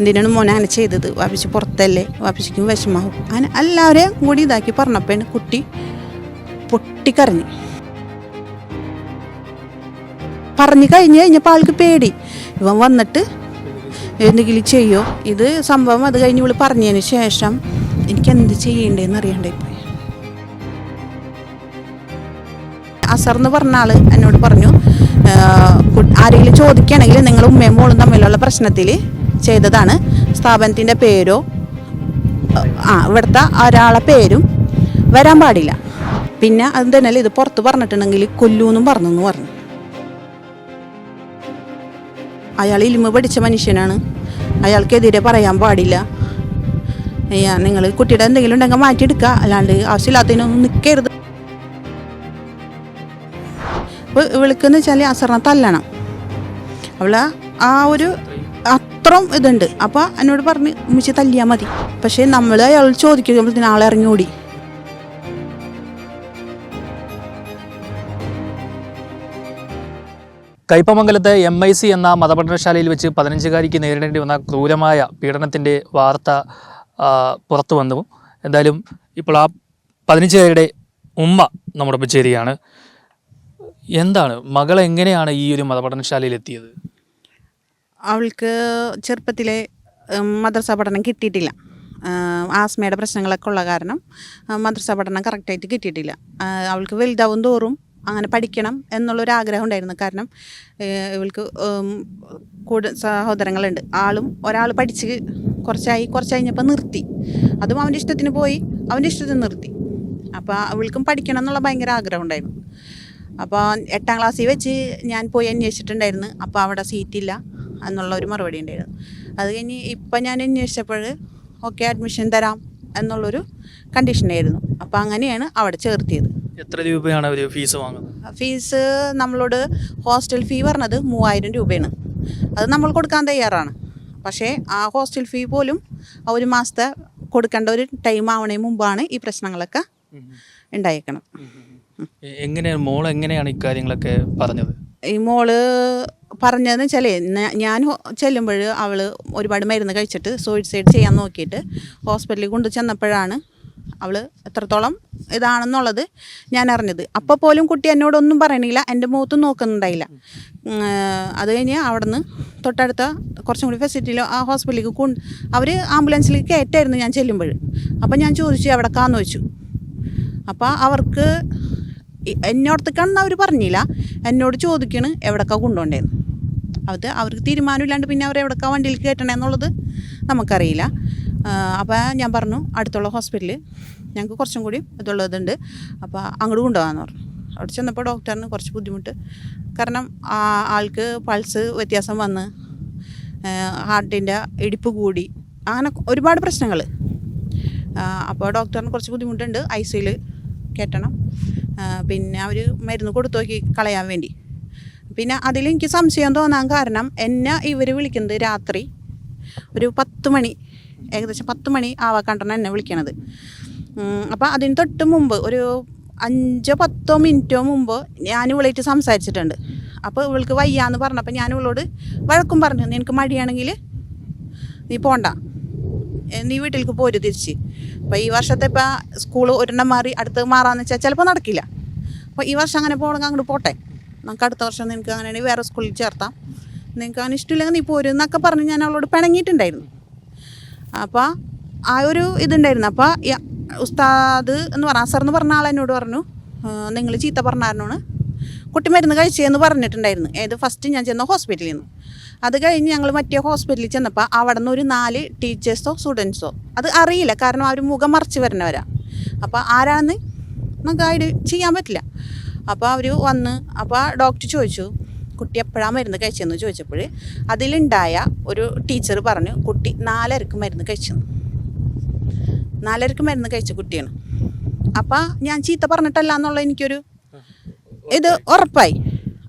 എന്തിനാണ് മോനെ അങ്ങനെ ചെയ്തത്? വാപ്പിച്ച് പുറത്തല്ലേ? വാപ്പിച്ചിക്കും വിഷമാവും. അങ്ങനെ എല്ലാവരെയും കൂടി ഇതാക്കി പറഞ്ഞപ്പോഴാണ് കുട്ടി പൊട്ടിക്കരഞ്ഞു. പറഞ്ഞു കഴിഞ്ഞ് കഴിഞ്ഞപ്പോൾ ആൾക്ക് പേടി. ഇവൻ വന്നിട്ട് എന്തെങ്കിലും ചെയ്യോ? ഇത് സംഭവം അത് കഴിഞ്ഞ് ഇവൾ പറഞ്ഞതിന് ശേഷം എനിക്ക് എന്ത് ചെയ്യേണ്ടതെന്ന് അറിയണ്ടേ പോയി. അസർ എന്ന് പറഞ്ഞ ആൾ എന്നോട് പറഞ്ഞു "ആ, കു- ആരെങ്കിലും ചോദിക്കുകയാണെങ്കിൽ നിങ്ങൾ ഉമ്മയും മോളും തമ്മിലുള്ള പ്രശ്നത്തിൽ ചെയ്തതാണ്. സ്ഥാപനത്തിന്റെ പേരോ ആ ഇവിടുത്തെ ഒരാളെ പേരും വരാൻ പാടില്ല. പിന്നെ അത് തന്നെ ഇത് പുറത്ത് പറഞ്ഞിട്ടുണ്ടെങ്കിൽ കൊല്ലൂന്നും പറഞ്ഞു എന്ന് പറഞ്ഞു. അയാൾ ഇലിമ പഠിച്ച മനുഷ്യനാണ്. അയാൾക്കെതിരെ പറയാൻ പാടില്ല. അയ്യാ നിങ്ങൾ കുട്ടിയുടെ എന്തെങ്കിലും ഉണ്ടെങ്കിൽ മാറ്റിയെടുക്കുക. അല്ലാണ്ട് ആവശ്യമില്ലാത്തതിനൊന്നും നിൽക്കരുത്. അപ്പോൾ ഇവൾക്കെന്ന് വെച്ചാൽ അസറിനെ തല്ലണം. അവളെ ആ ഒരു അത്രയും ഇതുണ്ട്. അപ്പോൾ എന്നോട് പറഞ്ഞ് ഉമ്മച്ചി തല്ലിയാൽ മതി. പക്ഷേ നമ്മൾ അയാൾ ചോദിക്കുമ്പോഴത്തേന് ആളെ ഇറങ്ങി ഓടി കയ്പമംഗലത്തെ എം ഐ സി എന്ന മതപഠനശാലയിൽ വെച്ച് പതിനഞ്ചുകാരിക്ക് നേരിടേണ്ടി വന്ന ക്രൂരമായ പീഡനത്തിന്റെ വാർത്ത പുറത്തു വന്നു. എന്തായാലും ഇപ്പോൾ ആ പതിനഞ്ചുകാരിയുടെ ഉമ്മ നമ്മുടെ ചേരുകയാണ്. എന്താണ്? മകൾ എങ്ങനെയാണ് ഈ ഒരു മതപഠനശാലയിൽ എത്തിയത്? അവൾക്ക് ചെറുപ്പത്തിലെ മദ്രസ പഠനം കിട്ടിയിട്ടില്ല. ആസ്മയുടെ പ്രശ്നങ്ങളൊക്കെ ഉള്ള കാരണം മദ്രസ പഠനം കറക്റ്റായിട്ട് കിട്ടിയിട്ടില്ല. അവൾക്ക് വലുതാവും തോറും അങ്ങനെ പഠിക്കണം എന്നുള്ളൊരു ആഗ്രഹം ഉണ്ടായിരുന്നു. കാരണം ഇവൾക്ക് കൂടെ സഹോദരങ്ങളുണ്ട്. ആളും ഒരാൾ പഠിച്ച് കുറച്ചായി കുറച്ച് കഴിഞ്ഞപ്പോൾ നിർത്തി. അതും അവന്റെ ഇഷ്ടത്തിന് പോയി അവന്റെ ഇഷ്ടത്തിന് നിർത്തി. അപ്പോൾ അവൾക്കും പഠിക്കണം എന്നുള്ള ഭയങ്കര ആഗ്രഹം ഉണ്ടായിരുന്നു. അപ്പോൾ എട്ടാം ക്ലാസ്സിൽ വെച്ച് ഞാൻ പോയി അന്വേഷിച്ചിട്ടുണ്ടായിരുന്നു. അപ്പോൾ അവിടെ സീറ്റില്ല എന്നുള്ള ഒരു മറുപടി ഉണ്ടായിരുന്നു. അത് കഴിഞ്ഞ് ഇപ്പം ഞാൻ അന്വേഷിച്ചപ്പോൾ ഓക്കെ അഡ്മിഷൻ തരാം എന്നുള്ളൊരു കണ്ടീഷനായിരുന്നു അപ്പം അങ്ങനെയാണ് അവിടെ ചേർത്തിയത്. എത്ര രൂപയാണ് അവർ ഫീസ് വാങ്ങുന്നത്? ഫീസ് നമ്മളോട് ഹോസ്റ്റൽ ഫീ പറഞ്ഞത് മൂവായിരം രൂപയാണ്. അത് നമ്മൾ കൊടുക്കാൻ തയ്യാറാണ്. പക്ഷേ ആ ഹോസ്റ്റൽ ഫീ പോലും ആ ഒരു മാസത്തെ കൊടുക്കേണ്ട ഒരു ടൈം ആവണേ മുമ്പാണ് ഈ പ്രശ്നങ്ങളൊക്കെ ഉണ്ടായേക്കണം എങ്ങനെയാണ് മോൾ എങ്ങനെയാണ് ഇക്കാര്യങ്ങളൊക്കെ പറഞ്ഞത്? ഈ മോൾ പറഞ്ഞതെന്ന് വെച്ചാലേ ന- ഞാൻ ചെല്ലുമ്പോൾ അവൾ ഒരുപാട് മരുന്ന് കഴിച്ചിട്ട് സൂയിസൈഡ് ചെയ്യാൻ നോക്കിയിട്ട് ഹോസ്പിറ്റലിൽ കൊണ്ട് ചെന്നപ്പോഴാണ് അവൾ എത്രത്തോളം ഇതാണെന്നുള്ളത് ഞാൻ അറിഞ്ഞത്. അപ്പോൾ പോലും കുട്ടി എന്നോടൊന്നും പറയണില്ല എന്റെ മുഖത്ത് നോക്കുന്നുണ്ടായില്ല. അത് കഴിഞ്ഞ് അവിടുന്ന് തൊട്ടടുത്ത കുറച്ചും കൂടി ഫെസിലിറ്റിയിൽ ആ ഹോസ്പിറ്റലിലേക്ക് കൊണ്ട് അവർ ആംബുലൻസിലേക്ക് കയറ്റായിരുന്നു ഞാൻ ചെല്ലുമ്പോൾ അപ്പോൾ ഞാൻ ചോദിച്ചു എവിടെ കാന്ന് വെച്ചു അപ്പോൾ അവർക്ക് എന്നോടത്തേക്കാണെന്ന് അവർ പറഞ്ഞില്ല. എന്നോട് ചോദിക്കണ് എവിടേക്കാ കൊണ്ടുപോണ്ടേന്ന് അത് അവർക്ക് തീരുമാനമില്ലാണ്ട് പിന്നെ അവർ എവിടേക്കാ വണ്ടിയിൽ കയറ്റണേ എന്നുള്ളത് നമുക്കറിയില്ല അപ്പോൾ ഞാൻ പറഞ്ഞു അടുത്തുള്ള ഹോസ്പിറ്റലിൽ ഞങ്ങൾക്ക് കുറച്ചും കൂടി ഇതുള്ളതുണ്ട്. അപ്പോൾ അങ്ങോട്ട് കൊണ്ടുപോകാമെന്ന് പറഞ്ഞു. അവിടെ ചെന്നപ്പോൾ ഡോക്ടറിന് കുറച്ച് ബുദ്ധിമുട്ട്. കാരണം ആൾക്ക് പൾസ് വ്യത്യാസം വന്ന് ഹാർട്ടിന്റെ ഇടിപ്പ് കൂടി അങ്ങനെ ഒരുപാട് പ്രശ്നങ്ങൾ അപ്പോൾ ഡോക്ടറിന് കുറച്ച് ബുദ്ധിമുട്ടുണ്ട്. ഐ സിയിൽ കയറ്റണം. പിന്നെ അവർ മരുന്ന് കൊടുത്തു നോക്കി കളയാൻ വേണ്ടി. പിന്നെ അതിലെനിക്ക് സംശയം തോന്നാൻ കാരണം എന്നെ ഇവർ വിളിക്കുന്നത് രാത്രി ഒരു പത്ത് മണി ഏകദേശം പത്ത് മണി ആവാക്കണ്ടാണ് എന്നെ വിളിക്കണത്. അപ്പോൾ അതിന് തൊട്ട് മുമ്പ് ഒരു അഞ്ചോ പത്തോ മിനിറ്റോ മുമ്പ് ഞാൻ ഇവളായിട്ട് സംസാരിച്ചിട്ടുണ്ട്. അപ്പോൾ ഇവൾക്ക് വയ്യാന്ന് പറഞ്ഞപ്പോൾ ഞാൻ ഇവളോട് വഴക്കും പറഞ്ഞു നിനക്ക് മടിയാണെങ്കിൽ നീ പോണ്ട. നീ വീട്ടിലേക്ക് പോരു തിരിച്ച്. അപ്പോൾ ഈ വർഷത്തെ ഇപ്പോൾ സ്കൂൾ ഒരെണ്ണം മാറി അടുത്ത് മാറാന്ന് വെച്ചാൽ ചിലപ്പോൾ നടക്കില്ല. അപ്പോൾ ഈ വർഷം അങ്ങനെ പോകണമെങ്കിൽ അങ്ങോട്ട് പോട്ടെ. നമുക്ക് അടുത്ത വർഷം നിനക്ക് അങ്ങനെയാണെങ്കിൽ വേറെ സ്കൂളിൽ ചേർത്താം. നിനക്ക് അങ്ങനെ ഇഷ്ടമില്ലെങ്കിൽ നീ പോരും എന്നൊക്കെ പറഞ്ഞ് ഞാൻ അവളോട് പിണങ്ങിയിട്ടുണ്ടായിരുന്നു. അപ്പോൾ ആ ഒരു ഇതുണ്ടായിരുന്നു. അപ്പോൾ ഉസ്താദ് എന്ന് പറഞ്ഞ അസർ എന്ന് പറഞ്ഞ ആൾ എന്നോട് പറഞ്ഞു നിങ്ങൾ ചീത്ത പറഞ്ഞാരനോട് കുട്ടി മരുന്ന് കഴിച്ചതെന്ന് പറഞ്ഞിട്ടുണ്ടായിരുന്നു. ഏത് ഫസ്റ്റ് ഞാൻ ചെന്ന ഹോസ്പിറ്റലിൽ നിന്ന്. അത് കഴിഞ്ഞ് ഞങ്ങൾ മറ്റേ ഹോസ്പിറ്റലിൽ ചെന്നപ്പോൾ അവിടെ നിന്ന് ഒരു നാല് ടീച്ചേഴ്സോ സ്റ്റുഡൻസോ അത് അറിയില്ല. കാരണം അവർ മുഖം മറച്ച് വരുന്നവരാ. അപ്പോൾ ആരാണെന്ന് നമുക്ക് ഗൈഡ് ചെയ്യാൻ പറ്റില്ല. അപ്പോൾ അവർ വന്ന് അപ്പോൾ ഡോക്ടർ ചോദിച്ചു കുട്ടി എപ്പോഴാണ് മരുന്ന് കഴിച്ചതെന്ന് ചോദിച്ചപ്പോൾ അതിലുണ്ടായ ഒരു ടീച്ചർ പറഞ്ഞു കുട്ടി നാലരക്ക് മരുന്ന് കഴിച്ചെന്ന്. നാലരക്ക് മരുന്ന് കഴിച്ച കുട്ടിയാണ്. അപ്പോൾ ഞാൻ ചീത്ത പറഞ്ഞിട്ടല്ല എന്നുള്ള എനിക്കൊരു ഇത് ഉറപ്പായി.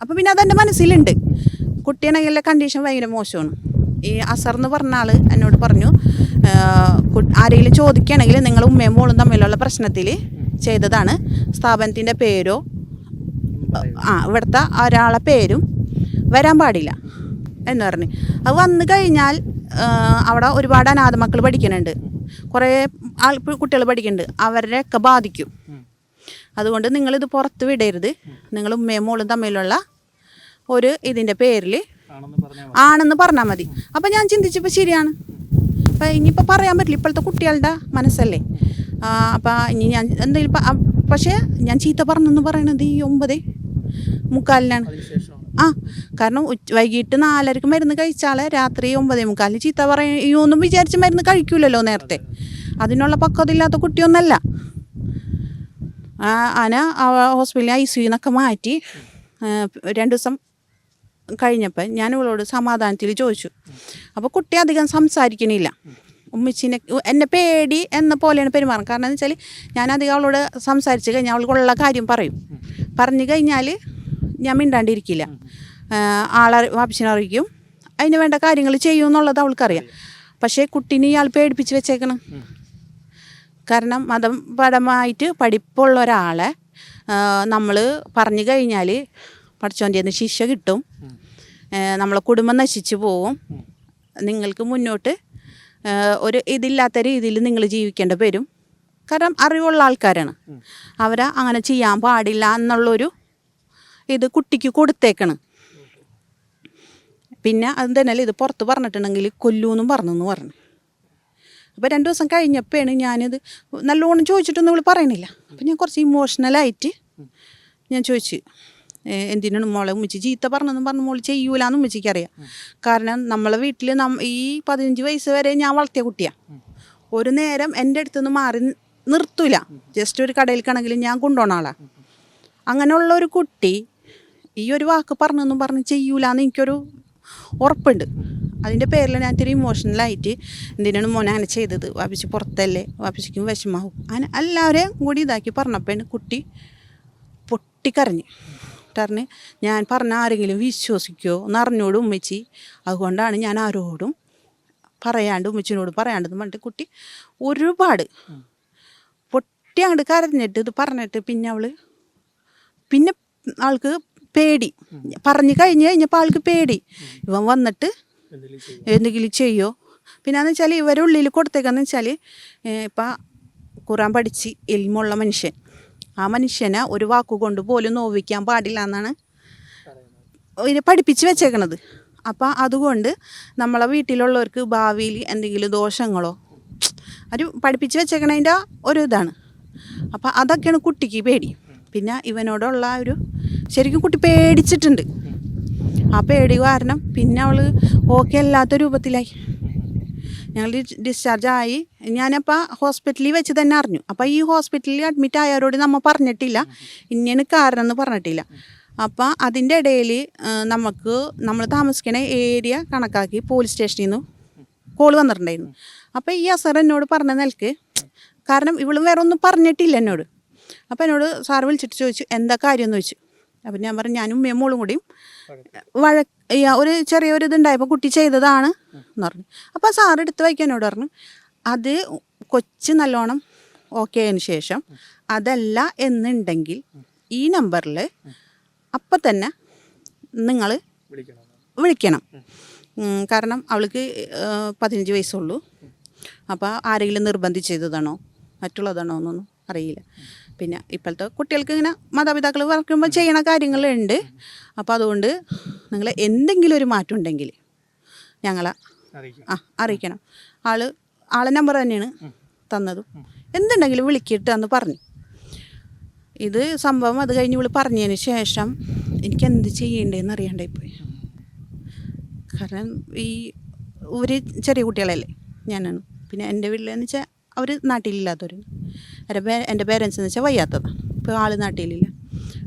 അപ്പോൾ പിന്നെ അതെന്റെ മനസ്സിലുണ്ട്. കുട്ടിയാണെങ്കിലെ കണ്ടീഷൻ ഭയങ്കര മോശമാണ്. ഈ അസർ എന്ന് പറഞ്ഞ ആൾ എന്നോട് പറഞ്ഞു ആരെങ്കിലും ചോദിക്കുകയാണെങ്കിൽ നിങ്ങൾ ഉമ്മയും മോളും തമ്മിലുള്ള പ്രശ്നത്തിൽ ചെയ്തതാണ്. സ്ഥാപനത്തിന്റെ പേരോ ആ ഇവിടുത്തെ ഒരാളെ പേരും വരാൻ പാടില്ല എന്ന് പറഞ്ഞ്. അത് വന്നു കഴിഞ്ഞാൽ അവിടെ ഒരുപാട് അനാഥ മക്കൾ പഠിക്കുന്നുണ്ട്. കുറേ ആൾ കുട്ടികൾ പഠിക്കുന്നുണ്ട്. അവരെയൊക്കെ ബാധിക്കും. അതുകൊണ്ട് നിങ്ങളിത് പുറത്ത് വിടരുത്. നിങ്ങൾ ഉമ്മയും മോളും തമ്മിലുള്ള ഒരു ഇതിന്റെ പേരിൽ ആണെന്ന് പറഞ്ഞാൽ മതി. അപ്പം ഞാൻ ചിന്തിച്ചപ്പോൾ ശരിയാണ്. അപ്പം ഇനിയിപ്പോൾ പറയാൻ പറ്റില്ല. ഇപ്പോഴത്തെ കുട്ടികളുടെ മനസ്സല്ലേ? അപ്പം ഇനി ഞാൻ എന്തെങ്കിലും പക്ഷേ ഞാൻ ചീത്ത പറഞ്ഞെന്ന് പറയണത് ഈ ഒമ്പത് മുക്കാലിനാണ്. ആ കാരണം ഉച്ച വൈകിട്ട് നാലരക്ക് മരുന്ന് കഴിച്ചാൽ രാത്രി ഒമ്പതേ മുക്കാലിന് ചീത്ത പറയൊന്നും വിചാരിച്ച് മരുന്ന് കഴിക്കൂലല്ലോ നേരത്തെ. അതിനുള്ള പക്വത ഇല്ലാത്ത കുട്ടിയൊന്നല്ല ആന ഹോസ്പിറ്റലിൽ ഐ സി എന്നൊക്കെ മാറ്റി രണ്ട് ദിവസം കഴിഞ്ഞപ്പോൾ ഞാൻ ഇവളോട് സമാധാനത്തിൽ ചോദിച്ചു. അപ്പോൾ കുട്ടി അധികം സംസാരിക്കണില്ല. ഉമ്മച്ചിനെ എന്നെ പേടി എന്ന പോലെയാണ് പെരുമാറും കാരണം എന്ന് വെച്ചാൽ ഞാൻ അധികം അവളോട് സംസാരിച്ച് കഴിഞ്ഞാൽ അവൾക്കുള്ള കാര്യം പറയും. പറഞ്ഞു കഴിഞ്ഞാൽ ഞാൻ മിണ്ടാണ്ടിരിക്കില്ല. ആളെ വാപ്പിച്ചിനറിയിക്കും അതിന് വേണ്ട കാര്യങ്ങൾ ചെയ്യും എന്നുള്ളത് അവൾക്കറിയാം. പക്ഷേ കുട്ടീനെ ഇയാൾ പേടിപ്പിച്ച് വെച്ചേക്കണം. കാരണം മതപരമായിട്ട് പഠിപ്പുള്ള ഒരാളെ നമ്മൾ പറഞ്ഞു കഴിഞ്ഞാൽ പഠിച്ചോന്റെ ശിക്ഷ കിട്ടും. നമ്മളെ കുടുംബം നശിച്ചു പോവും. നിങ്ങൾക്ക് മുന്നോട്ട് ഒരു ഇതില്ലാത്ത രീതിയിൽ നിങ്ങൾ ജീവിക്കേണ്ടി വരും. കാരണം അറിവുള്ള ആൾക്കാരാണ്. അവരെ അങ്ങനെ ചെയ്യാൻ പാടില്ല എന്നുള്ളൊരു ഇത് കുട്ടിക്ക് കൊടുത്തേക്കണം. പിന്നെ അത് തന്നെ ഇത് പുറത്ത് പറഞ്ഞിട്ടുണ്ടെങ്കിൽ കൊല്ലൂന്നും പറഞ്ഞെന്ന് പറഞ്ഞു. അപ്പോൾ രണ്ട് ദിവസം കഴിഞ്ഞപ്പോഴാണ് ഞാനിത് നല്ലോണം ചോദിച്ചിട്ടൊന്നും ഇവൾ പറയണില്ല. അപ്പം ഞാൻ കുറച്ച് ഇമോഷണലായിട്ട് ഞാൻ ചോദിച്ചു. "ഏ, എന്തിനാണ് മോളെ ഉമ്മച്ചി ചീത്ത പറഞ്ഞെന്നും പറഞ്ഞു മോൾ ചെയ്യൂലെന്ന് ഉമ്മച്ചിക്ക് അറിയാം. കാരണം നമ്മളെ വീട്ടിൽ നം ഈ പതിനഞ്ച് വയസ്സ് വരെ ഞാൻ വളർത്തിയ കുട്ടിയാണ് ഒരു നേരം എന്റെ അടുത്തുനിന്ന് മാറി നി- നിർത്തൂല. ജസ്റ്റ് ഒരു കടയിലേക്കാണെങ്കിലും ഞാൻ കൊണ്ടുപോണ ആളാണ് അങ്ങനെയുള്ള ഒരു കുട്ടി ഈ ഒരു വാക്ക് പറഞ്ഞെന്നും പറഞ്ഞ് ചെയ്യൂലെന്ന് എനിക്കൊരു ഉറപ്പുണ്ട്. അതിന്റെ പേരിൽ ഞാൻ ഇത്തിരി ഇമോഷണലായിട്ട് എന്തിനാണ് മോനെ അങ്ങനെ ചെയ്തത്? വാപ്പിച്ച് പുറത്തല്ലേ? വാപ്പിച്ചിക്കും വിഷമാവും. അങ്ങനെ എല്ലാവരെയും കൂടി ഇതാക്കി പറഞ്ഞപ്പോഴാണ് കുട്ടി പൊട്ടിക്കരഞ്ഞ്. പറഞ്ഞ് ഞാൻ പറഞ്ഞ ആരെങ്കിലും വിശ്വസിക്കുമോ എന്ന് അറിഞ്ഞോടും ഉമ്മച്ചി. അതുകൊണ്ടാണ് ഞാൻ ആരോടും പറയാണ്ട് ഉമ്മച്ചിനോട് പറയാണ്ടെന്ന് പറഞ്ഞിട്ട് കുട്ടി ഒരുപാട് പൊട്ടി അങ്ങോട്ട് കരഞ്ഞിട്ട് ഇത് പറഞ്ഞിട്ട് പിന്നെ അവൾ പിന്നെ ആൾക്ക് പേടി. പറഞ്ഞു കഴിഞ്ഞ് കഴിഞ്ഞപ്പോൾ ആൾക്ക് പേടി. ഇവൻ വന്നിട്ട് എന്തെങ്കിലും ചെയ്യോ? പിന്നെ എന്ന് വെച്ചാൽ ഇവരുള്ളിൽ കൊടുത്തേക്കെന്ന് വെച്ചാൽ ഇപ്പം ഖുറാൻ പഠിച്ച് എൽമുള്ള മനുഷ്യൻ. ആ മനുഷ്യനെ ഒരു വാക്കുകൊണ്ട് പോലും നോവിക്കാൻ പാടില്ല എന്നാണ് പഠിപ്പിച്ച് വെച്ചേക്കണത്. അപ്പം അതുകൊണ്ട് നമ്മളെ വീട്ടിലുള്ളവർക്ക് ഭാവിയിൽ എന്തെങ്കിലും ദോഷങ്ങളോ ഒരു പഠിപ്പിച്ച് വെച്ചേക്കണതിന്റെ ഒരു ഇതാണ്. അപ്പം അതൊക്കെയാണ് കുട്ടിക്ക് പേടി. പിന്നെ ഇവനോടുള്ള ഒരു ശരിക്കും കുട്ടി പേടിച്ചിട്ടുണ്ട്. ആ പേടി കാരണം പിന്നെ അവൾ ഓക്കെ അല്ലാത്ത രൂപത്തിലായി. ഞങ്ങൾ ഡിസ്ചാർജ് ആയി. ഞാനപ്പോൾ ഹോസ്പിറ്റലിൽ വെച്ച് തന്നെ അറിഞ്ഞു. അപ്പോൾ ഈ ഹോസ്പിറ്റലിൽ അഡ്മിറ്റ് ആയവരോട് നമ്മൾ പറഞ്ഞിട്ടില്ല. ഇങ്ങനെ കാരണം എന്ന് പറഞ്ഞിട്ടില്ല അപ്പോൾ അതിന്റെ ഇടയിൽ നമുക്ക് നമ്മൾ താമസിക്കുന്ന ഏരിയ കണക്കാക്കി പോലീസ് സ്റ്റേഷനിൽ നിന്ന് കോൾ വന്നിട്ടുണ്ടായിരുന്നു. അപ്പോൾ ഈ അസർ എന്നോട് പറഞ്ഞ നിലയ്ക്ക് കാരണം ഇവളും വേറെ ഒന്നും പറഞ്ഞിട്ടില്ല എന്നോട്. അപ്പോൾ എന്നോട് സാറ് വിളിച്ചിട്ട് ചോദിച്ചു എന്താ കാര്യം? എന്ന് ചോദിച്ചു. അപ്പം ഞാൻ പറഞ്ഞു ഞാനും ഉമ്മയും മോളും കൂടിയും വഴ ഒരു ചെറിയൊരു ഇതുണ്ടായപ്പോൾ കുട്ടി ചെയ്തതാണ് എന്ന് പറഞ്ഞു. അപ്പോൾ സാർ എടുത്ത് എന്നോട് പറഞ്ഞു അത് കൊച്ച് നല്ലോണം ഓക്കെ ആയതിനു ശേഷം അതല്ല എന്നുണ്ടെങ്കിൽ ഈ നമ്പറിൽ അപ്പം തന്നെ നിങ്ങൾ വിളിക്കണം. കാരണം അവൾക്ക് പതിനഞ്ച് വയസ്സുള്ളൂ. അപ്പോൾ ആരെങ്കിലും നിർബന്ധിച്ചതാണോ മറ്റുള്ളതാണോ എന്നൊന്നും അറിയില്ല. പിന്നെ ഇപ്പോഴത്തെ കുട്ടികൾക്ക് ഇങ്ങനെ മാതാപിതാക്കൾ വർക്കുമ്പോൾ ചെയ്യണ കാര്യങ്ങളുണ്ട്. അപ്പോൾ അതുകൊണ്ട് നിങ്ങൾ എന്തെങ്കിലും ഒരു മാറ്റം ഉണ്ടെങ്കിൽ ഞങ്ങളെ ആ അറിയിക്കണം. ആൾ ആളെ നമ്പർ തന്നെയാണ് തന്നതും. എന്തുണ്ടെങ്കിലും വിളിക്കിട്ട് അന്ന് പറഞ്ഞു. ഇത് സംഭവം അത് കഴിഞ്ഞ് വിളി പറഞ്ഞതിന് ശേഷം എനിക്ക് എന്ത് ചെയ്യേണ്ടതെന്ന് പോയി. കാരണം ഈ ഒരു ചെറിയ കുട്ടികളല്ലേ ഞാനാണ്. പിന്നെ എന്റെ വീട്ടിലെന്ന് വെച്ചാൽ അവർ നാട്ടിലില്ലാത്തവർ എന്റെ പേ എന്റെ പേരൻസ് എന്ന് വെച്ചാൽ വയ്യാത്തതാണ് ഇപ്പോൾ ആൾ നാട്ടിലില്ല.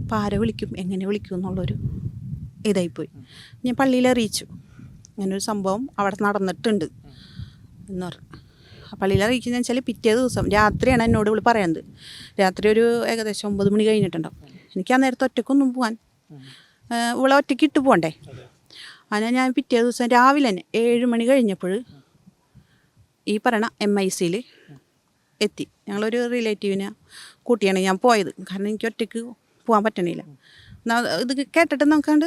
അപ്പോൾ ആരെ വിളിക്കും എങ്ങനെ വിളിക്കും എന്നുള്ളൊരു ഇതായിപ്പോയി ഞാൻ പള്ളിയിൽ അറിയിച്ചു. അങ്ങനൊരു സംഭവം അവിടെ നടന്നിട്ടുണ്ട് എന്ന് പറഞ്ഞു. പള്ളിയിൽ അറിയിക്കുന്നത് വെച്ചാൽ പിറ്റേ ദിവസം രാത്രിയാണ് എന്നോട് ഇവിടെ പറയുന്നത് രാത്രി ഒരു ഏകദേശം ഒമ്പത് മണി കഴിഞ്ഞിട്ടുണ്ടാവും. എനിക്ക് ആ നേരത്തെ ഒറ്റക്കൊന്നും പോകാൻ ഇവിടെ ഒറ്റയ്ക്ക് ഇട്ട് പോകണ്ടേ? അങ്ങനെ ഞാൻ പിറ്റേ ദിവസം രാവിലെ തന്നെ ഏഴ് മണി കഴിഞ്ഞപ്പോൾ ഈ പറയണ എം ഐ സിയിൽ എത്തി. ഞങ്ങളൊരു റിലേറ്റീവിനെ കൂട്ടിയാണ് ഞാൻ പോയത്. കാരണം എനിക്ക് ഒറ്റയ്ക്ക് പോകാൻ പറ്റണില്ല. ഇത് കേട്ടിട്ട് നോക്കാണ്ട്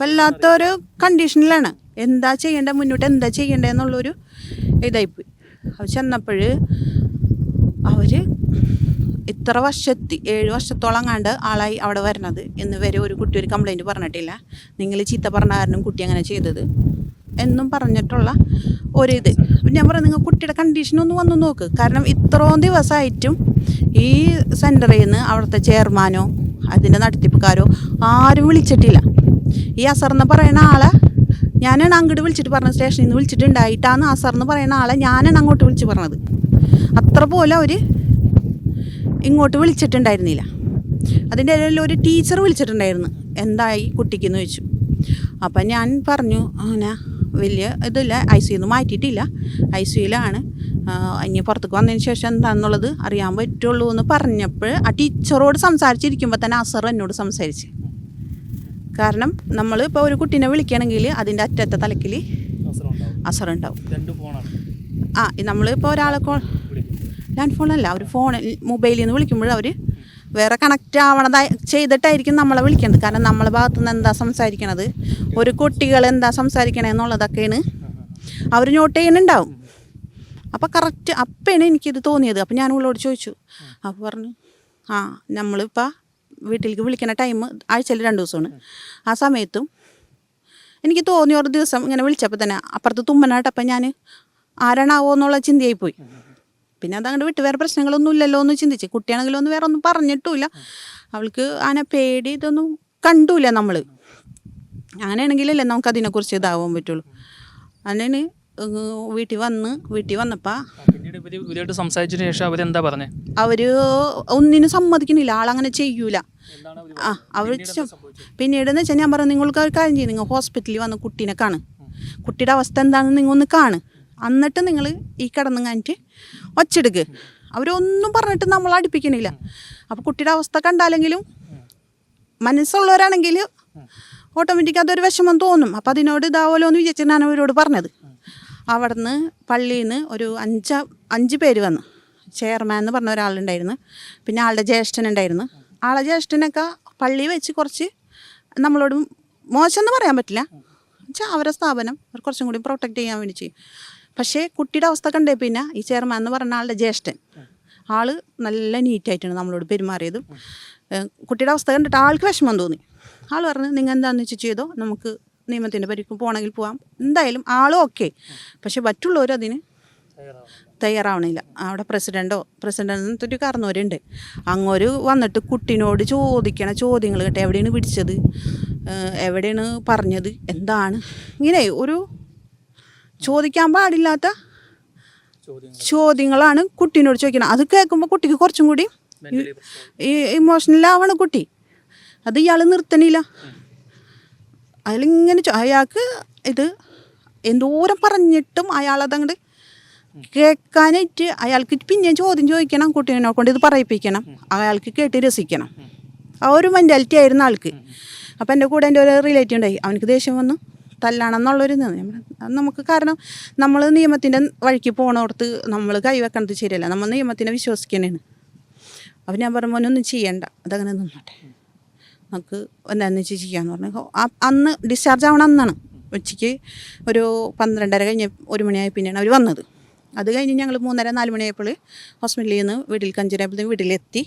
വല്ലാത്തൊരു കണ്ടീഷനിലാണ് എന്താ ചെയ്യേണ്ടത്? മുന്നോട്ട് എന്താ ചെയ്യേണ്ടതെന്നുള്ളൊരു ഇതായിപ്പോയി. ചെന്നപ്പോൾ അവർ ഇത്ര വർഷത്തി ഏഴ് വർഷത്തോളം കണ്ട് ആളായി അവിടെ വരണത്. എന്ന് വരെ ഒരു കുട്ടി ഒരു കംപ്ലൈന്റ് പറഞ്ഞിട്ടില്ല. നിങ്ങൾ ചീത്ത പറഞ്ഞ കാരണം കുട്ടി അങ്ങനെ ചെയ്തത്. എന്നും പറഞ്ഞിട്ടുള്ള ഒരിത് ഞാൻ പറയാം നിങ്ങൾ കുട്ടിയുടെ കണ്ടീഷൻ ഒന്ന് വന്ന് നോക്ക്. കാരണം ഇത്രയും ദിവസമായിട്ടും ഈ സെന്ററിൽ നിന്ന് അവിടുത്തെ ചെയർമാനോ അതിന്റെ നടത്തിപ്പുകാരോ ആരും വിളിച്ചിട്ടില്ല. ഈ അസർ എന്ന് പറയുന്ന ആളെ ഞാനാണ് അങ്ങോട്ട് വിളിച്ചിട്ട് പറഞ്ഞത് സ്റ്റേഷനിൽ നിന്ന് വിളിച്ചിട്ടുണ്ടായിട്ടാണ് ആ എന്ന് പറയുന്ന ആളെ ഞാനാണ് അങ്ങോട്ട് വിളിച്ച് പറഞ്ഞത്. അത്ര പോലെ അവർ ഇങ്ങോട്ട് വിളിച്ചിട്ടുണ്ടായിരുന്നില്ല. അതിന്റെ ഇടയിൽ ഒരു ടീച്ചർ വിളിച്ചിട്ടുണ്ടായിരുന്നു. എന്തായി കുട്ടിക്കെന്ന് ചോദിച്ചു. അപ്പം ഞാൻ പറഞ്ഞു അങ്ങനെ വലിയ ഇതില്ല ഐ സിന്ന് മാറ്റിയിട്ടില്ല. ഐ സിയിലാണ് ഇനി പുറത്തേക്ക് വന്നതിന് ശേഷം എന്താണെന്നുള്ളത് അറിയാൻ പറ്റുള്ളൂ എന്ന് പറഞ്ഞപ്പോൾ ആ ടീച്ചറോട് സംസാരിച്ചിരിക്കുമ്പോൾ തന്നെ അസർ എന്നോട് സംസാരിച്ച്. കാരണം നമ്മൾ ഇപ്പോൾ ഒരു കുട്ടീനെ വിളിക്കണമെങ്കിൽ അതിന്റെ അറ്റത്തെ തലക്കിൽ അസറുണ്ടാവും. ആ നമ്മളിപ്പോൾ ഒരാളെ കോൾ ലാൻഡ് ഫോണല്ല ഒരു ഫോൺ മൊബൈലിൽ നിന്ന് വിളിക്കുമ്പോൾ അവർ വേറെ കണക്റ്റ് ആവണതായി ചെയ്തിട്ടായിരിക്കും നമ്മളെ വിളിക്കുന്നത് കാരണം നമ്മളെ ഭാഗത്തു നിന്ന് എന്താ സംസാരിക്കണത്? ഒരു കുട്ടികൾ എന്താ സംസാരിക്കണേ എന്നുള്ളതൊക്കെയാണ് അവർ നോട്ട് ചെയ്യുന്നുണ്ടാവും. അപ്പോൾ കറക്റ്റ് അപ്പോഴാണ് എനിക്കിത് തോന്നിയത്. അപ്പോൾ ഞാൻ ഉള്ളോട് ചോദിച്ചു. അപ്പോൾ പറഞ്ഞു ആ നമ്മളിപ്പോൾ വീട്ടിലേക്ക് വിളിക്കുന്ന ടൈം ആഴ്ചയിൽ രണ്ട് ദിവസമാണ്. ആ സമയത്തും എനിക്ക് തോന്നി ഒരു ദിവസം ഇങ്ങനെ വിളിച്ചപ്പോൾ തന്നെ അപ്പുറത്ത് തുമ്മനായിട്ടപ്പം ഞാൻ ആരാണാവോ എന്നുള്ള ചിന്തയായി പോയി. പിന്നെ അതങ്ങോട്ട് വിട്ട് വേറെ പ്രശ്നങ്ങളൊന്നും ഇല്ലല്ലോ എന്ന് ചിന്തിച്ച്. കുട്ടിയാണെങ്കിലും ഒന്നും വേറെ ഒന്നും പറഞ്ഞിട്ടുമില്ല. അവൾക്ക് ആനെ പേടി ഇതൊന്നും കണ്ടൂല നമ്മൾ അങ്ങനെയാണെങ്കിലല്ലേ നമുക്ക് അതിനെക്കുറിച്ച് ഇതാവാൻ പറ്റുള്ളൂ. അങ്ങനെ വീട്ടിൽ വന്ന് വീട്ടിൽ വന്നപ്പോൾ പിന്നീട് സംസാരിച്ചതിന് ശേഷം അവരെന്താ പറഞ്ഞത് അവർ ഒന്നിനും സമ്മതിക്കണില്ല ആളങ്ങനെ ചെയ്യൂല. ആ അവർ പിന്നീട് എന്ന് വെച്ചാൽ ഞാൻ പറഞ്ഞു നിങ്ങൾക്ക് ഒരു കാര്യം ചെയ്യും. നിങ്ങൾ ഹോസ്പിറ്റലിൽ വന്ന് കുട്ടീനെ കാണ്. കുട്ടിയുടെ അവസ്ഥ എന്താണെന്ന് നിങ്ങൾ ഒന്ന് കാണ്. എന്നിട്ട് നിങ്ങൾ ഈ കിടന്ന് കഴിഞ്ഞിട്ട് ഒച്ചെടുക്ക്. അവരൊന്നും പറഞ്ഞിട്ട് നമ്മൾ അടുപ്പിക്കണില്ല. അപ്പോൾ കുട്ടിയുടെ അവസ്ഥ കണ്ടാലെങ്കിലും മനസ്സുള്ളവരാണെങ്കിൽ ഓട്ടോമാറ്റിക് അതൊരു വിഷമം തോന്നും. അപ്പോൾ അതിനോട് ഇതാവോലോ എന്ന് വിചാരിച്ചിട്ടാണ് അവരോട് പറഞ്ഞത്. അവിടെ നിന്ന് പള്ളിയിൽ നിന്ന് ഒരു അഞ്ച് അഞ്ച് പേര് വന്നു. ചെയർമാൻ എന്ന് പറഞ്ഞ ഒരാളുണ്ടായിരുന്നു. പിന്നെ ആളുടെ ജ്യേഷ്ഠനുണ്ടായിരുന്നു ആളെ ജ്യേഷ്ഠനൊക്കെ പള്ളി വെച്ച് കുറച്ച് നമ്മളോട് എന്ന് പറയാൻ പറ്റില്ല. വെച്ചാൽ അവരെ സ്ഥാപനം കുറച്ചും കൂടി പ്രൊട്ടക്റ്റ് ചെയ്യാൻ വേണ്ടി ചെയ്യും. പക്ഷേ കുട്ടിയുടെ അവസ്ഥ കണ്ടേ പിന്നെ ഈ ചെയർമാൻ എന്ന് പറഞ്ഞ ആളുടെ ജ്യേഷ്ഠൻ. ആൾ നല്ല നീറ്റായിട്ടാണ് നമ്മളോട് പെരുമാറിയതും. കുട്ടിയുടെ അവസ്ഥ കണ്ടിട്ട് ആൾക്ക് വിഷമം തോന്നി. ആൾ പറഞ്ഞു നിങ്ങൾ എന്താണെന്ന് വെച്ച് ചെയ്തോ? നമുക്ക് നിയമത്തിന്റെ പരിക്കും പോകണമെങ്കിൽ പോവാം. എന്തായാലും ആളും ഓക്കെ പക്ഷെ മറ്റുള്ളവർ അതിന് തയ്യാറാവണില്ല. അവിടെ പ്രസിഡന്റോ പ്രസിഡന്റ് ഒരു കാരണവരുണ്ട് അങ്ങോര് വന്നിട്ട് കുട്ടീനോട് ചോദിക്കണ ചോദ്യങ്ങൾ കേട്ടോ എവിടെയാണ് പിടിച്ചത് എവിടെയാണ് പറഞ്ഞത്? എന്താണ്? ഇങ്ങനെ ഒരു ചോദിക്കാൻ പാടില്ലാത്ത ചോദ്യങ്ങളാണ് കുട്ടീനോട് ചോദിക്കുന്നത് അത് കേൾക്കുമ്പോൾ കുട്ടിക്ക് കുറച്ചും കൂടി ഈ ഇമോഷണലാവണം കുട്ടി. അത് ഇയാൾ നിർത്തണില്ല. അയാളിങ്ങനെ അയാൾക്ക് ഇത് എന്തോരം പറഞ്ഞിട്ടും അയാളതങ്ങോട്ട് കേൾക്കാനായിട്ട് അയാൾക്ക് പിന്നെ ചോദ്യം ചോദിക്കണം കുട്ടീനെ കൊണ്ട് ഇത് പറയിപ്പിക്കണം അയാൾക്ക് കേട്ട് രസിക്കണം. ആ ഒരു മെന്റാലിറ്റി ആയിരുന്നു ആൾക്ക്. അപ്പം എന്റെ കൂടെ എന്റെ ഒരു റിലേറ്റീവ് ഉണ്ടായി. അവനക്ക് ദേഷ്യം വന്നു. തല്ലാണെന്നുള്ളൊരു നമുക്ക് കാരണം നമ്മൾ നിയമത്തിന്റെ വഴിക്ക് പോണോടത്ത് നമ്മൾ കൈവെക്കണത് ശരിയല്ല. നമ്മൾ നിയമത്തിനെ വിശ്വസിക്കണേണ്. അപ്പം ഞാൻ പറഞ്ഞു മോനൊന്നും ചെയ്യണ്ട. അതങ്ങനെ നിന്നോട്ടെ. നമുക്ക് എന്താണെന്ന് വെച്ച് ചെയ്യാന്ന് പറഞ്ഞു. അന്ന് ഡിസ്ചാർജ് ആവണം അന്നാണ് ഉച്ചയ്ക്ക് ഒരു പന്ത്രണ്ടര കഴിഞ്ഞ് ഒരു മണിയായി പിന്നെയാണ് അവർ വന്നത്. അത് കഴിഞ്ഞ് ഞങ്ങൾ മൂന്നര നാല് മണിയായപ്പോൾ ഹോസ്പിറ്റലിൽ നിന്ന് വീട്ടിൽ കഞ്ചിരായപ്പോഴത്തേക്കും വീട്ടിലെത്തി.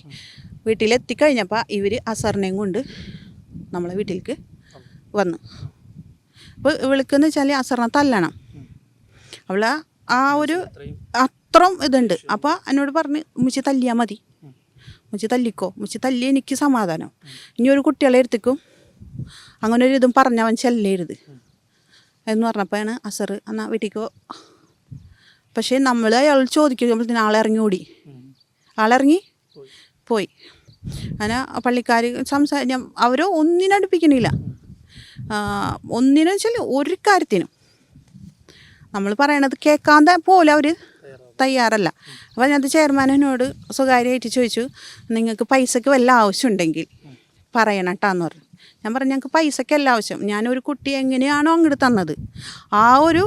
വീട്ടിലെത്തി കഴിഞ്ഞപ്പോൾ ഇവർ അസറിനെയും കൊണ്ട് നമ്മളെ വീട്ടിലേക്ക് വന്നു. അപ്പോൾ ഇവൾക്കെന്ന് വെച്ചാൽ അസറിനെ തല്ലണം. അവളെ ആ ഒരു അത്രയും ഇതുണ്ട്. അപ്പോൾ എന്നോട് പറഞ്ഞ് മുച്ചി തല്ലിയാൽ മതി. മുച്ചി തല്ലിക്കോ. മുച്ചി തല്ലി എനിക്ക് സമാധാനം. ഇനി ഒരു കുട്ടികളെ എടുത്തേക്കും. അങ്ങനെ ഒരു ഇതും പറഞ്ഞവൻ ചെല്ലരുത്. എന്ന് പറഞ്ഞപ്പോഴാണ് അസർ എന്നാൽ വീട്ടിക്കോ പക്ഷേ നമ്മൾ അയാൾ ചോദിക്കുമ്പോഴത്തേന് ആളിറങ്ങി ഓടി ആളിറങ്ങി പോയി. അങ്ങനെ പള്ളിക്കാർ സംസാരിച്ച അവർ ഒന്നിനടുപ്പിക്കണില്ല ഒന്നിനു വെച്ചാൽ ഒരു കാര്യത്തിനും. നമ്മൾ പറയണത് കേൾക്കാതെ പോലെ അവർ തയ്യാറല്ല. അപ്പോൾ ഞാൻ ചെയർമാനോട് സ്വകാര്യമായിട്ട് ചോദിച്ചു നിങ്ങൾക്ക് പൈസയ്ക്ക് വല്ല ആവശ്യമുണ്ടെങ്കിൽ പറയണം കേട്ടാന്ന് പറഞ്ഞു. ഞാൻ പറഞ്ഞു ഞങ്ങൾക്ക് പൈസയ്ക്കല്ല ആവശ്യം ഞാനൊരു കുട്ടി എങ്ങനെയാണോ അങ്ങോട്ട് തന്നത്. ആ ഒരു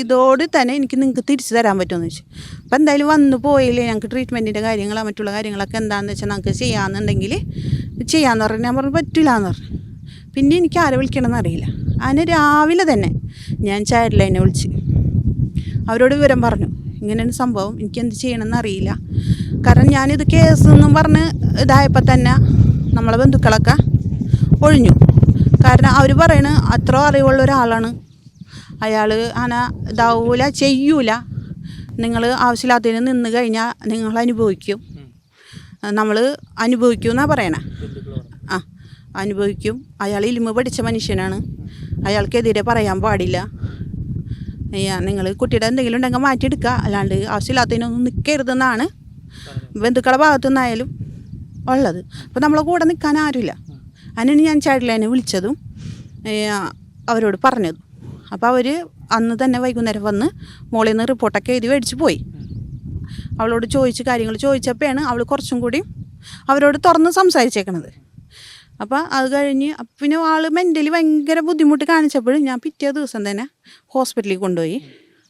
ഇതോട് തന്നെ എനിക്ക് നിങ്ങൾക്ക് തിരിച്ചു തരാൻ പറ്റുമെന്ന് വെച്ചു. അപ്പം എന്തായാലും വന്നു പോയില്ലേ ഞങ്ങൾക്ക് ട്രീറ്റ്മെന്റിന്റെ കാര്യങ്ങളോ മറ്റുള്ള കാര്യങ്ങളൊക്കെ എന്താണെന്ന് വെച്ചാൽ നമുക്ക് ചെയ്യാമെന്നുണ്ടെങ്കിൽ ചെയ്യാമെന്ന് പറഞ്ഞു ഞാൻ പറഞ്ഞു പറ്റില്ല എന്ന് പറഞ്ഞു. പിന്നെ എനിക്ക് ആരെ വിളിക്കണമെന്ന് അറിയില്ല. അതിന് രാവിലെ തന്നെ ഞാൻ ചൈൽഡ് ലൈനെ വിളിച്ച് അവരോട് വിവരം പറഞ്ഞു. ഇങ്ങനെയാണ് സംഭവം. എനിക്ക് എന്ത് ചെയ്യണമെന്ന് അറിയില്ല. കാരണം ഞാനിത് കേസ് എന്നും പറഞ്ഞ് ഇതായപ്പോൾ തന്നെ നമ്മളെ ബന്ധുക്കളൊക്കെ ഒഴിഞ്ഞു. കാരണം അവർ പറയണ അത്ര അറിവുള്ള ഒരാളാണ്. അയാൾ അങ്ങനെ ഇതാവൂല ചെയ്യൂല. നിങ്ങൾ ആവശ്യമില്ലാത്തതിന് നിന്ന് കഴിഞ്ഞാൽ നിങ്ങൾ അനുഭവിക്കും. നമ്മൾ അനുഭവിക്കും എന്നാണ് പറയണേ. ആ അനുഭവിക്കും. അയാൾ ഇലിമ പഠിച്ച മനുഷ്യനാണ്. അയാൾക്കെതിരെ പറയാൻ പാടില്ല. നിങ്ങൾ കുട്ടിയുടെ എന്തെങ്കിലും ഉണ്ടെങ്കിൽ മാറ്റിയെടുക്കുക. അല്ലാണ്ട് ആവശ്യമില്ലാത്തതിനൊന്നും നിൽക്കരുതെന്നാണ് ബന്ധുക്കളുടെ ഭാഗത്തു നിന്നായാലും ഉള്ളത്. അപ്പോൾ നമ്മളെ കൂടെ നിൽക്കാൻ ആരുമില്ല. അതിനാണ് ഞാൻ ചൈൽഡ് വിളിച്ചതും അവരോട് പറഞ്ഞതും. അപ്പോൾ അവർ അന്ന് തന്നെ വൈകുന്നേരം വന്ന് മോളിൽ നിന്ന് റിപ്പോർട്ടൊക്കെ എഴുതി മേടിച്ച് പോയി. അവളോട് ചോദിച്ച് കാര്യങ്ങൾ ചോദിച്ചപ്പോഴാണ് അവൾ കുറച്ചും കൂടി അവരോട് തുറന്ന് സംസാരിച്ചേക്കണത്. അപ്പോൾ അത് കഴിഞ്ഞ് പിന്നെ ആൾ മെന്റലി ഭയങ്കര ബുദ്ധിമുട്ട് കാണിച്ചപ്പോഴും ഞാൻ പിറ്റേ ദിവസം തന്നെ ഹോസ്പിറ്റലിൽ കൊണ്ടുപോയി.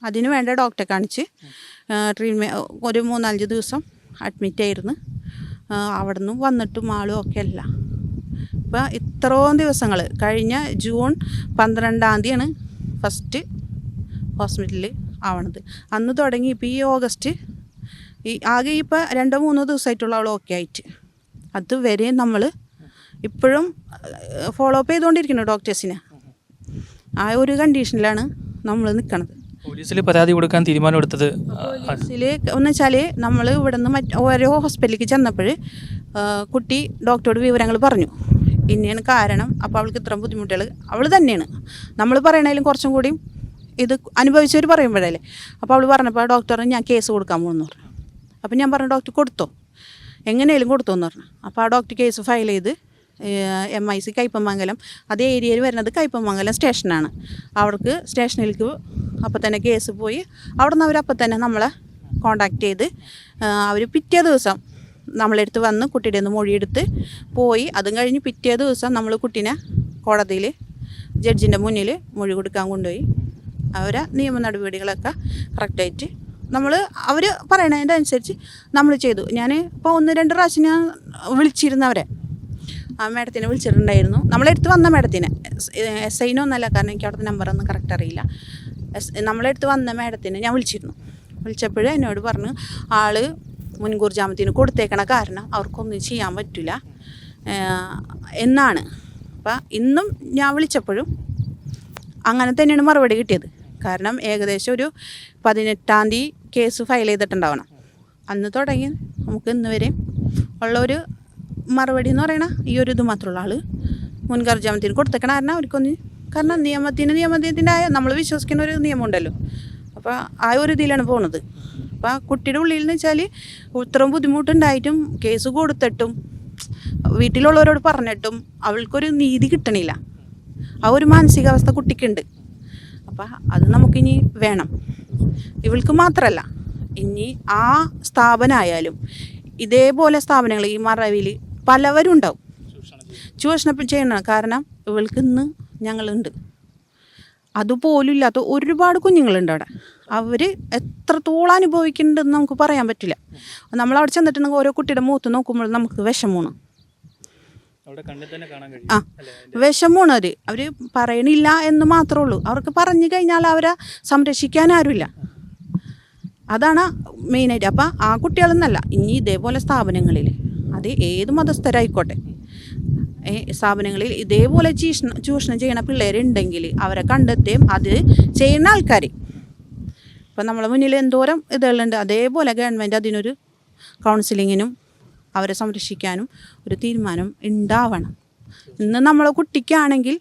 അതിന് വേണ്ട ഡോക്ടറെ കാണിച്ച് ട്രീറ്റ്മെന്റ് ഒരു മൂന്നാലഞ്ച് ദിവസം അഡ്മിറ്റ് ആയിരുന്നു. അവിടെ നിന്ന് വന്നിട്ടും ആളും ഒക്കെ അല്ല. ഇപ്പം ഇത്രയും ദിവസങ്ങൾ കഴിഞ്ഞ ജൂൺ പന്ത്രണ്ടാം തീയതിയാണ് ഫസ്റ്റ് ഹോസ്പിറ്റലിൽ ആവണത്. അന്ന് തുടങ്ങി ഇപ്പോൾ ഈ ഓഗസ്റ്റ് ഈ ആകെ ഇപ്പോൾ രണ്ടോ മൂന്നോ ദിവസമായിട്ടുള്ള അവൾ ഓക്കെ ആയിട്ട്. അതുവരെ നമ്മൾ ഇപ്പോഴും ഫോളോ അപ്പ് ചെയ്തുകൊണ്ടിരിക്കുന്നു ഡോക്ടേഴ്സിനെ ആ ഒരു കണ്ടീഷനിലാണ് നമ്മൾ നിൽക്കുന്നത് പോലീസിൽ പരാതി കൊടുക്കാൻ തീരുമാനമെടുത്തത് പോലീസിൽ എന്ന് വെച്ചാൽ നമ്മൾ ഇവിടെ നിന്ന് മറ്റ് ഓരോ ഹോസ്പിറ്റലിലേക്ക് ചെന്നപ്പോൾ കുട്ടി ഡോക്ടറോട് വിവരങ്ങൾ പറഞ്ഞു. ഇന്നയാണ് കാരണം അപ്പോൾ അവൾക്ക് ഇത്രയും ബുദ്ധിമുട്ടുകൾ അവൾ തന്നെയാണ്. നമ്മൾ പറയണേലും കുറച്ചും കൂടി ഇത് അനുഭവിച്ചവർ പറയുമ്പോഴല്ലേ. അപ്പോൾ അവൾ പറഞ്ഞപ്പോൾ ഡോക്ടറിന് ഞാൻ കേസ് കൊടുക്കാൻ പോകുന്നു പറഞ്ഞു. അപ്പോൾ ഞാൻ പറഞ്ഞു ഡോക്ടർ കൊടുത്തോ? എങ്ങനെയാലും കൊടുത്തോ എന്ന് പറഞ്ഞു. അപ്പോൾ ആ ഡോക്ടർ കേസ് ഫയൽ ചെയ്ത് എം ഐ സി കയ്പമംഗലം അതേ ഏരിയയിൽ വരുന്നത് കയ്പമംഗലം സ്റ്റേഷനാണ്. അവർക്ക് സ്റ്റേഷനിലേക്ക് അപ്പോൾ തന്നെ കേസ് പോയി. അവിടെ നിന്ന് അവർ അപ്പം തന്നെ നമ്മളെ കോണ്ടാക്ട് ചെയ്ത് അവർ പിറ്റേ ദിവസം നമ്മളെടുത്ത് വന്ന് കുട്ടിയുടെ ഒന്ന് മൊഴിയെടുത്ത് പോയി. അതും കഴിഞ്ഞ് പിറ്റേ ദിവസം നമ്മൾ കുട്ടീനെ കോടതിയിൽ ജഡ്ജിന്റെ മുന്നിൽ മൊഴി കൊടുക്കാൻ കൊണ്ടുപോയി. അവരെ നിയമ നടപടികളൊക്കെ കറക്റ്റായിട്ട് നമ്മൾ അവർ പറയണതിന്റെ അനുസരിച്ച് നമ്മൾ ചെയ്തു. ഞാൻ ഇപ്പോൾ ഒന്ന് രണ്ട് പ്രാവശ്യം ഞാൻ വിളിച്ചിരുന്നവരെ. ആ മേഡത്തിനെ വിളിച്ചിട്ടുണ്ടായിരുന്നു. നമ്മളെടുത്ത് വന്ന മേഡത്തിനെ. എസ് ഐനൊന്നല്ല കാരണം എനിക്ക് അവിടുത്തെ നമ്പറൊന്നും കറക്റ്റ് അറിയില്ല. എസ് നമ്മളെടുത്ത് വന്ന മേഡത്തിനെ ഞാൻ വിളിച്ചിരുന്നു. വിളിച്ചപ്പോഴേ എന്നോട് പറഞ്ഞു ആൾ മുൻകൂർ ജാമ്യത്തിന് കൊടുത്തേക്കണ കാരണം അവർക്കൊന്നും ചെയ്യാൻ പറ്റില്ല എന്നാണ്. അപ്പം ഇന്നും ഞാൻ വിളിച്ചപ്പോഴും അങ്ങനെ തന്നെയാണ് മറുപടി കിട്ടിയത്. കാരണം ഏകദേശം ഒരു പതിനെട്ടാം തീയതി കേസ് ഫയൽ ചെയ്തിട്ടുണ്ടാവണം. അന്ന് തുടങ്ങി നമുക്ക് ഇന്ന് വരെ ഉള്ള ഒരു മറുപടി എന്ന് പറയണ ഈ ഒരു ഇത് മാത്രമുള്ള ആൾ മുൻകർ ജാമ്യത്തിന് കൊടുത്തേക്കണ കാരണം അവർക്കൊന്ന് കാരണം നിയമത്തിന് നിയമത്തിന്റെ നമ്മൾ വിശ്വസിക്കുന്ന ഒരു നിയമമുണ്ടല്ലോ. അപ്പോൾ ആ ഒരു ഇതിലാണ് പോകുന്നത് അപ്പോൾ ആ കുട്ടിയുടെ ഉള്ളിൽ എന്ന് വെച്ചാൽ ഇത്രയും ബുദ്ധിമുട്ടുണ്ടായിട്ടും കേസ് കൊടുത്തിട്ടും വീട്ടിലുള്ളവരോട് പറഞ്ഞിട്ടും അവൾക്കൊരു നീതി കിട്ടണില്ല. ആ ഒരു മാനസികാവസ്ഥ കുട്ടിക്കുണ്ട്. അപ്പം അത് നമുക്കിനി വേണം. ഇവൾക്ക് മാത്രമല്ല ഇനി ആ സ്ഥാപനമായാലും ഇതേപോലെ സ്ഥാപനങ്ങൾ ഈ മറവിൽ പലവരും ഉണ്ടാവും ചൂഷണം ചെയ്യണം. കാരണം ഇവൾക്ക് ഇന്ന് ഞങ്ങളുണ്ട്. അതുപോലും ഇല്ലാത്ത ഒരുപാട് കുഞ്ഞുങ്ങളുണ്ട് അവിടെ. അവർ എത്രത്തോളം അനുഭവിക്കുന്നുണ്ടെന്ന് നമുക്ക് പറയാൻ പറ്റില്ല. നമ്മൾ അവിടെ ചെന്നിട്ടുണ്ടെങ്കിൽ ഓരോ കുട്ടിയുടെ മുഖത്ത് നോക്കുമ്പോൾ നമുക്ക് വിഷമമാണ്. ആ വിഷമമാണ് അവർ അവർ പറയണില്ല എന്ന് മാത്രമേ ഉള്ളൂ. അവർക്ക് പറഞ്ഞു കഴിഞ്ഞാൽ അവരെ സംരക്ഷിക്കാൻ ആരുമില്ല. അതാണ് മെയിനായിട്ട് അപ്പം ആ കുട്ടികളെന്നല്ല ഇനി ഇതേപോലെ സ്ഥാപനങ്ങളിൽ അത് ഏത് മതസ്ഥരായിക്കോട്ടെ. സ്ഥാപനങ്ങളിൽ ഇതേപോലെ ചൂഷണം ചൂഷണം ചെയ്യണ പിള്ളേരുണ്ടെങ്കിൽ അവരെ കണ്ടെത്തുകയും അത് ചെയ്യുന്ന ആൾക്കാർ ഇപ്പം നമ്മളെ മുന്നിൽ എന്തോരം ഇതുകളുണ്ട്. അതേപോലെ ഗവൺമെന്റ് അതിനൊരു കൗൺസിലിങ്ങിനും അവരെ സംരക്ഷിക്കാനും ഒരു തീരുമാനം ഉണ്ടാവണം. ഇന്ന് നമ്മളെ കുട്ടിക്കാണെങ്കിൽ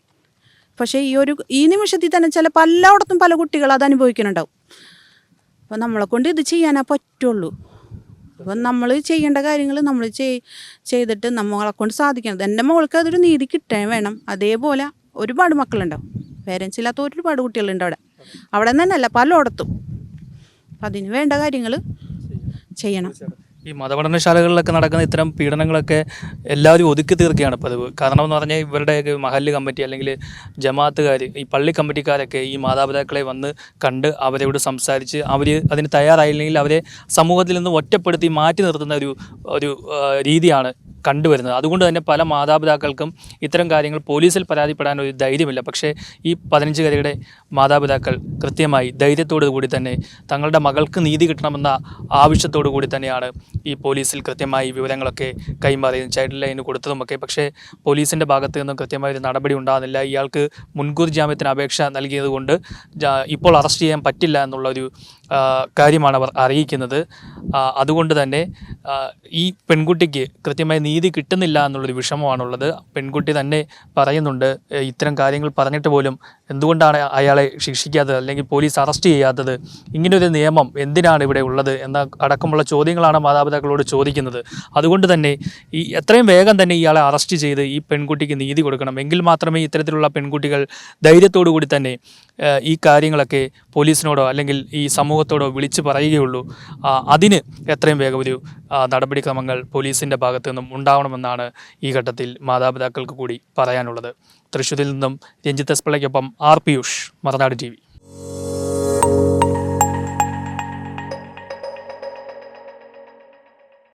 പക്ഷേ ഈ ഒരു ഈ നിമിഷത്തിൽ തന്നെ ചില പലയിടത്തും പല കുട്ടികൾ അത് അനുഭവിക്കുന്നുണ്ടാവും. അപ്പോൾ നമ്മളെ കൊണ്ട് ഇത് ചെയ്യാനേ പറ്റുള്ളൂ. അപ്പം നമ്മൾ ചെയ്യേണ്ട കാര്യങ്ങൾ നമ്മൾ ചെയ് ചെയ്തിട്ട് നമ്മളെ കൊണ്ട് സാധിക്കണം. എന്റെ മോൾക്ക് അതൊരു നീതി കിട്ടാൻ വേണം. അതേപോലെ ഒരുപാട് മക്കളുണ്ടാവും. പേരൻസ് ഇല്ലാത്ത ഒരുപാട് കുട്ടികളുണ്ട് അവിടെ. അവിടെ തന്നെയല്ല പലയിടത്തും. അപ്പം അതിന് വേണ്ട കാര്യങ്ങൾ ചെയ്യണം. ഈ മതപഠനശാലകളിലൊക്കെ നടക്കുന്ന ഇത്തരം പീഡനങ്ങളൊക്കെ എല്ലാവരും ഒതുക്കി തീർക്കുകയാണ് പതിവ് കാരണം എന്ന് പറഞ്ഞാൽ ഇവരുടെയൊക്കെ മഹല്ല് കമ്മിറ്റി അല്ലെങ്കിൽ ജമാഅത്തുകാർ ഈ പള്ളി കമ്മിറ്റിക്കാരൊക്കെ ഈ മാതാപിതാക്കളെ വന്ന് കണ്ട് അവരോട് സംസാരിച്ച് അവർ അതിന് തയ്യാറായില്ലെങ്കിൽ അവരെ സമൂഹത്തിൽ നിന്ന് ഒറ്റപ്പെടുത്തി മാറ്റി നിർത്തുന്ന ഒരു ഒരു രീതിയാണ് കണ്ടുവരുന്നത്. അതുകൊണ്ട് തന്നെ പല മാതാപിതാക്കൾക്കും ഇത്തരം കാര്യങ്ങൾ പോലീസിൽ പരാതിപ്പെടാൻ ഒരു ധൈര്യമില്ല. പക്ഷേ ഈ പതിനഞ്ചുകാരിയുടെ മാതാപിതാക്കൾ കൃത്യമായി ധൈര്യത്തോടു കൂടി തന്നെ തങ്ങളുടെ മകൾക്ക് നീതി കിട്ടണമെന്ന ആവശ്യത്തോടു കൂടി തന്നെയാണ് ഈ പോലീസിൽ കൃത്യമായി വിവരങ്ങളൊക്കെ കൈമാറിയതും ചൈൽഡ് ലൈന് കൊടുത്തതുമൊക്കെ. പക്ഷേ പോലീസിന്റെ ഭാഗത്ത് നിന്നും കൃത്യമായ ഒരു നടപടി ഉണ്ടാകുന്നില്ല. ഇയാൾക്ക് മുൻകൂർ ജാമ്യത്തിന് അപേക്ഷ നൽകിയതുകൊണ്ട് ഇപ്പോൾ അറസ്റ്റ് ചെയ്യാൻ പറ്റില്ല എന്നുള്ളൊരു ആ, കാര്യമാണ് അവർ അറിയിക്കുന്നത്. അതുകൊണ്ട് തന്നെ ഈ പെൺകുട്ടിക്ക് കൃത്യമായി നീതി കിട്ടുന്നില്ല എന്നുള്ളൊരു വിഷമമാണുള്ളത്. പെൺകുട്ടി തന്നെ പറയുന്നുണ്ട് ഇത്തരം കാര്യങ്ങൾ പറഞ്ഞിട്ട് പോലും എന്തുകൊണ്ടാണ് അയാളെ ശിക്ഷിക്കാത്തത്? അല്ലെങ്കിൽ പോലീസ് അറസ്റ്റ് ചെയ്യാത്തത്? ഇങ്ങനൊരു നിയമം എന്തിനാണ് ഇവിടെ ഉള്ളത്? എന്ന അടക്കമുള്ള ചോദ്യങ്ങളാണ് മാതാപിതാക്കളോട് ചോദിക്കുന്നത്. അതുകൊണ്ട് തന്നെ ഈ എത്രയും വേഗം തന്നെ ഇയാളെ അറസ്റ്റ് ചെയ്ത് ഈ പെൺകുട്ടിക്ക് നീതി കൊടുക്കണം. എങ്കിൽ മാത്രമേ ഇത്തരത്തിലുള്ള പെൺകുട്ടികൾ ധൈര്യത്തോടു കൂടി തന്നെ ഈ കാര്യങ്ങളൊക്കെ പോലീസിനോടോ അല്ലെങ്കിൽ ഈ സമൂഹത്തോടോ വിളിച്ചു പറയുകയുള്ളൂ. അതിന് എത്രയും വേഗം ഒരു നടപടിക്രമങ്ങൾ പോലീസിന്റെ ഭാഗത്തു നിന്നും ഉണ്ടാവണമെന്നാണ് ഈ ഘട്ടത്തിൽ മാതാപിതാക്കൾക്ക് കൂടി പറയാനുള്ളത്. തൃശ്ശൂരിൽ നിന്നും രഞ്ജിത്ത് എസ് പിള്ളയ്ക്കൊപ്പം ആർ പിയൂഷ് മറുനാട് ടി